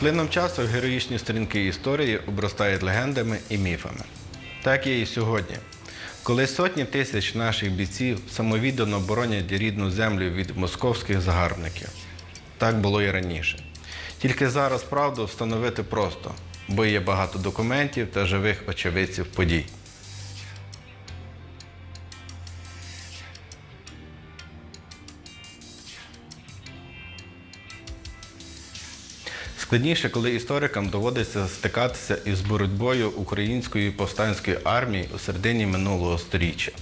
плином часу героїчні сторінки історії обростають легендами і міфами. Так є і сьогодні. Коли сотні тисяч наших бійців самовіддано боронять рідну землю від московських загарбників. Так було і раніше. Тільки зараз правду встановити просто, бо є багато документів та живих очевидців подій. Складніше, коли історикам доводиться стикатися із боротьбою української повстанської армії у середині минулого століття.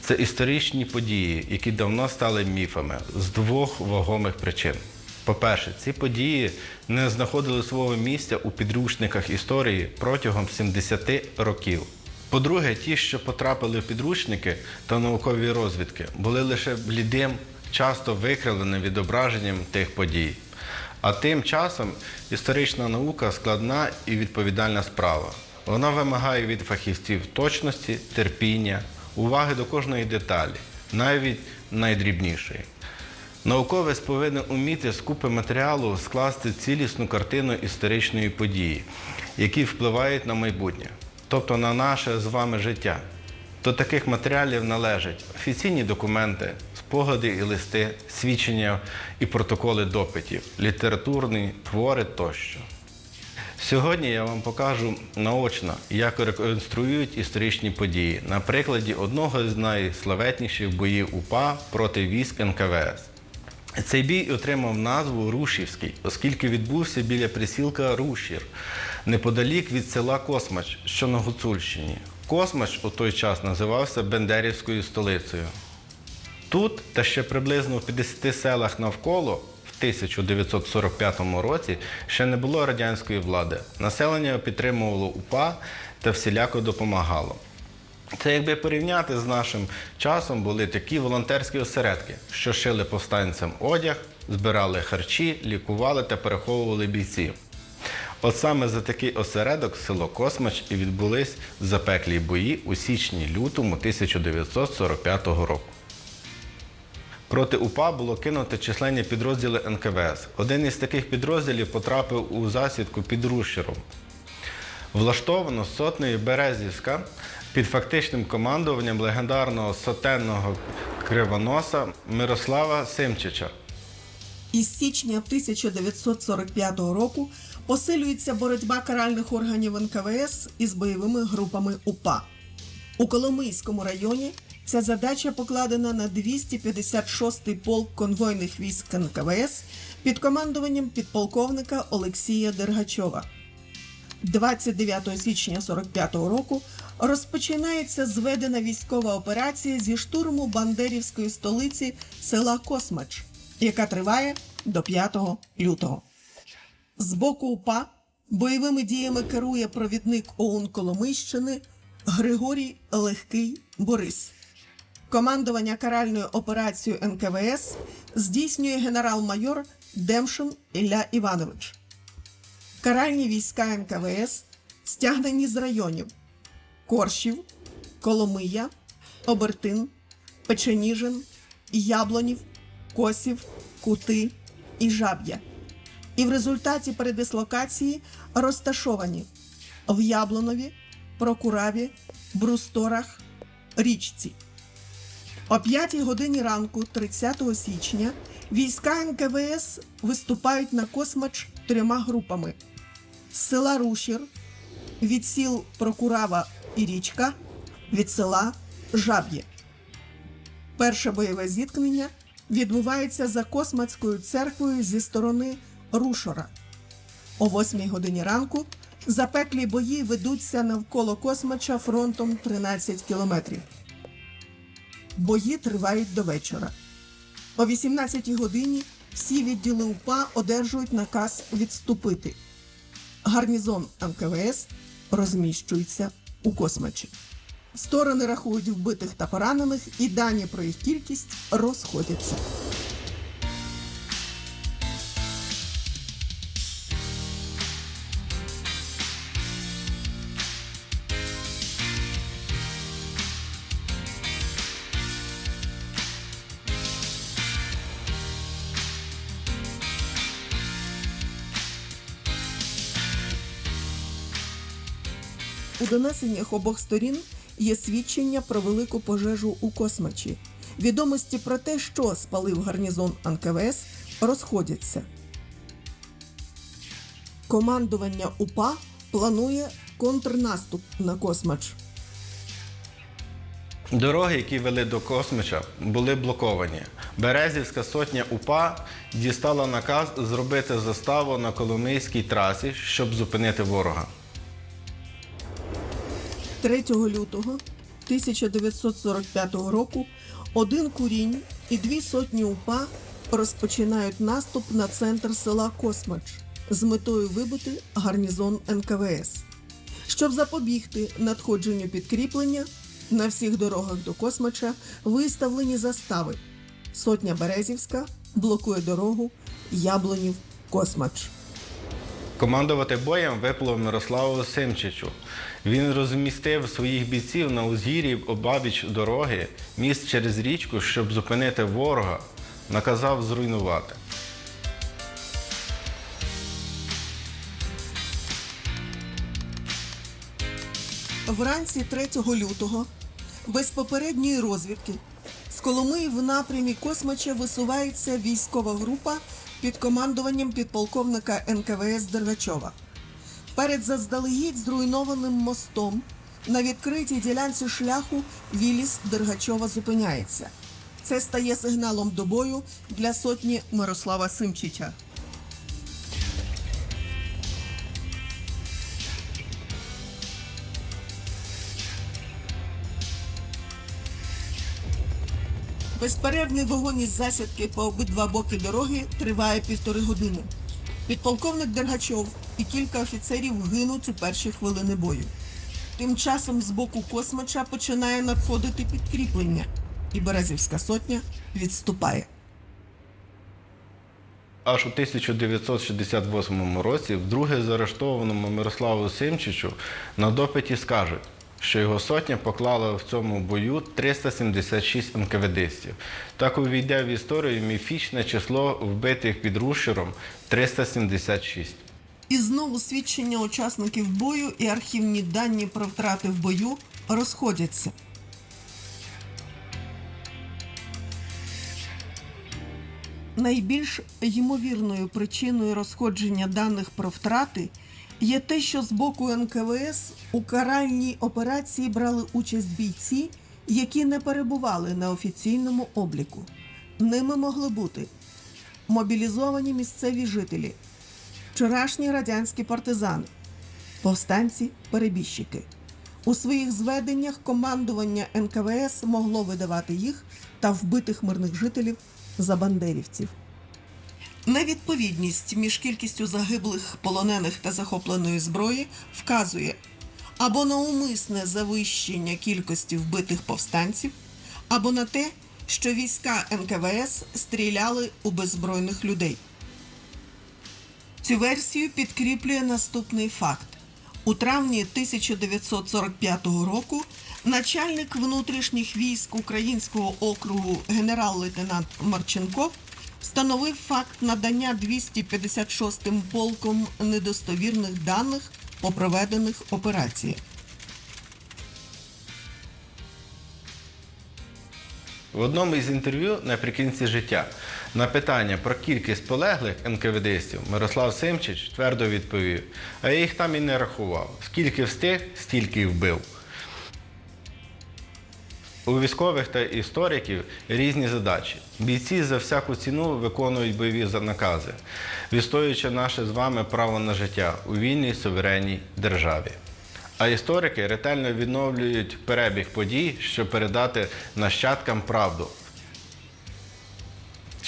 Це історичні події, які давно стали міфами з двох вагомих причин. По-перше, ці події не знаходили свого місця у підручниках історії протягом 70 років. По-друге, ті, що потрапили в підручники та наукові розвідки, були лише блідим, часто викривленим відображенням тих подій. А тим часом історична наука складна і відповідальна справа. Вона вимагає від фахівців точності, терпіння, уваги до кожної деталі, навіть найдрібнішої. Науковець повинен уміти з купи матеріалу скласти цілісну картину історичної події, які впливають на майбутнє, тобто на наше з вами життя. До таких матеріалів належать офіційні документи, спогади і листи, свідчення і протоколи допитів, літературні твори тощо. Сьогодні я вам покажу наочно, як реконструюють історичні події на прикладі одного з найславетніших боїв УПА проти військ НКВС. Цей бій отримав назву Рушівський, оскільки відбувся біля присілка Рушір, неподалік від села Космач, що на Гуцульщині. Космач у той час називався Бендерівською столицею. Тут та ще приблизно в 50 селах навколо в 1945 році ще не було радянської влади. Населення підтримувало УПА та всіляко допомагало. Це якби порівняти з нашим часом були такі волонтерські осередки, що шили повстанцям одяг, збирали харчі, лікували та переховували бійців. От саме за такий осередок село Космач і відбулись запеклі бої у січні-лютому 1945 року. Проти УПА було кинуто численні підрозділи НКВС. Один із таких підрозділів потрапив у засідку під Рущером. Влаштовано сотнею Березівська під фактичним командуванням легендарного сотенного кривоноса Мирослава Симчича. Із січня 1945 року посилюється боротьба каральних органів НКВС із бойовими групами УПА. У Коломийському районі ця задача покладена на 256-й полк конвойних військ НКВС під командуванням підполковника Олексія Дергачова. 29 січня 45-го року розпочинається зведена військова операція зі штурму Бандерівської столиці села Космач, яка триває до 5 лютого. З боку УПА бойовими діями керує провідник ОУН Коломийщини Григорій Легкий Борис. Командування каральною операцією НКВС здійснює генерал-майор Демшин Ілля Іванович. Каральні війська НКВС стягнені з районів Коршів, Коломия, Обертин, Печеніжин, Яблонів, Косів, Кути і Жаб'я. І в результаті передислокації розташовані в Яблонові, Прокураві, Брусторах, Річці. О 5 годині ранку, 30 січня, війська НКВС виступають на Космач трьома групами: з села Рушір, від сіл Прокурава і Річка, від села Жаб'є. Перше бойове зіткнення відбувається за Космацькою церквою зі сторони Рушора. О 8 годині ранку запеклі бої ведуться навколо Космача фронтом 13 кілометрів. Бої тривають до вечора. О 18 годині всі відділи УПА одержують наказ відступити. Гарнізон МКВС розміщується у Космачі. Сторони рахують вбитих та поранених, і дані про їх кількість розходяться. У донесеннях обох сторін є свідчення про велику пожежу у космачі. Відомості про те, що спалив гарнізон НКВС, розходяться. Командування УПА планує контрнаступ на космач. Дороги, які вели до Космича, були блоковані. Березівська сотня УПА дістала наказ зробити заставу на Коломийській трасі, щоб зупинити ворога. 3 лютого 1945 року один курінь і дві сотні УПА розпочинають наступ на центр села Космач з метою вибити гарнізон НКВС. Щоб запобігти надходженню підкріплення, на всіх дорогах до Космача виставлені застави. Сотня Березівська блокує дорогу Яблонів Космач. Командувати боєм випало Мирославу Симчичу. Він розмістив своїх бійців на узгір'ї обабіч дороги, міст через річку, щоб зупинити ворога, наказав зруйнувати. Вранці 3 лютого, без попередньої розвідки, з Коломиї в напрямі Космача висувається військова група під командуванням підполковника НКВС Дергачова. Перед заздалегідь зруйнованим мостом на відкритій ділянці шляху Віліс Дергачова зупиняється. Це стає сигналом до бою для сотні Мирослава Симчича. Безперервний вогонь із засідки по обидва боки дороги триває півтори години. Підполковник Дергачов і кілька офіцерів гинуть у перші хвилини бою. Тим часом з боку космача починає надходити підкріплення, і Березівська сотня відступає. Аж у 1968 році вдруге заарештованому Мирославу Симчичу на допиті скажуть, що його сотня поклала в цьому бою 376 НКВДистів. Так увійде в історію міфічне число вбитих під Рушером 376. І знову свідчення учасників бою і архівні дані про втрати в бою розходяться. Найбільш ймовірною причиною розходження даних про втрати є те, що з боку НКВС у каральній операції брали участь бійці, які не перебували на офіційному обліку. Ними могли бути мобілізовані місцеві жителі, вчорашні радянські партизани, повстанці, перебіжчики. У своїх зведеннях командування НКВС могло видавати їх та вбитих мирних жителів за бандерівців. Невідповідність між кількістю загиблих, полонених та захопленої зброї вказує або на умисне завищення кількості вбитих повстанців, або на те, що війська НКВС стріляли у беззбройних людей. Цю версію підкріплює наступний факт. У травні 1945 року начальник внутрішніх військ Українського округу генерал-лейтенант Марченков встановив факт надання 256-м полком недостовірних даних по проведених операціях. В одному із інтерв'ю наприкінці життя на питання про кількість полеглих НКВДистів Мирослав Симчич твердо відповів: а я їх там і не рахував. Скільки встиг, стільки й вбив. У військових та істориків різні задачі. Бійці за всяку ціну виконують бойові накази, відстоюючи наше з вами право на життя у вільній суверенній державі. А історики ретельно відновлюють перебіг подій, щоб передати нащадкам правду.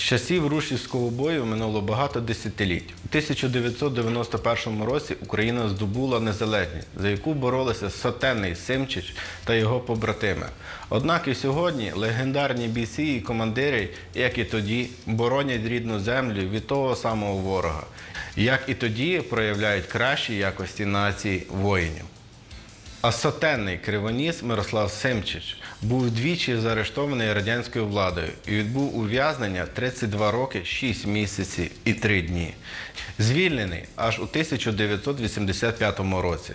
З часів Рушівського бою минуло багато десятиліть. У 1991 році Україна здобула незалежність, за яку боролися сотенний Симчич та його побратими. Однак і сьогодні легендарні бійці і командири, як і тоді, боронять рідну землю від того самого ворога, як і тоді проявляють кращі якості нації воїнів. А сотенний кривоніс Мирослав Симчич був двічі заарештований радянською владою і відбув ув'язнення 32 роки, 6 місяців і 3 дні. Звільнений аж у 1985 році.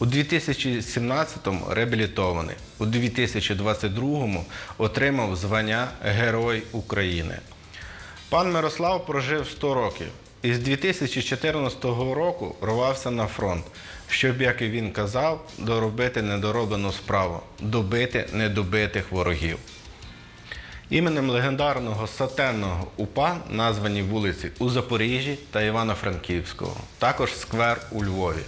У 2017-му реабілітований, у 2022-му отримав звання Герой України. Пан Мирослав прожив 100 років і з 2014 року рвався на фронт, щоб, як і він казав, доробити недороблену справу, добити недобитих ворогів. Іменем легендарного сатенного УПА названі вулиці у Запоріжжі та Івано-Франківського, також сквер у Львові.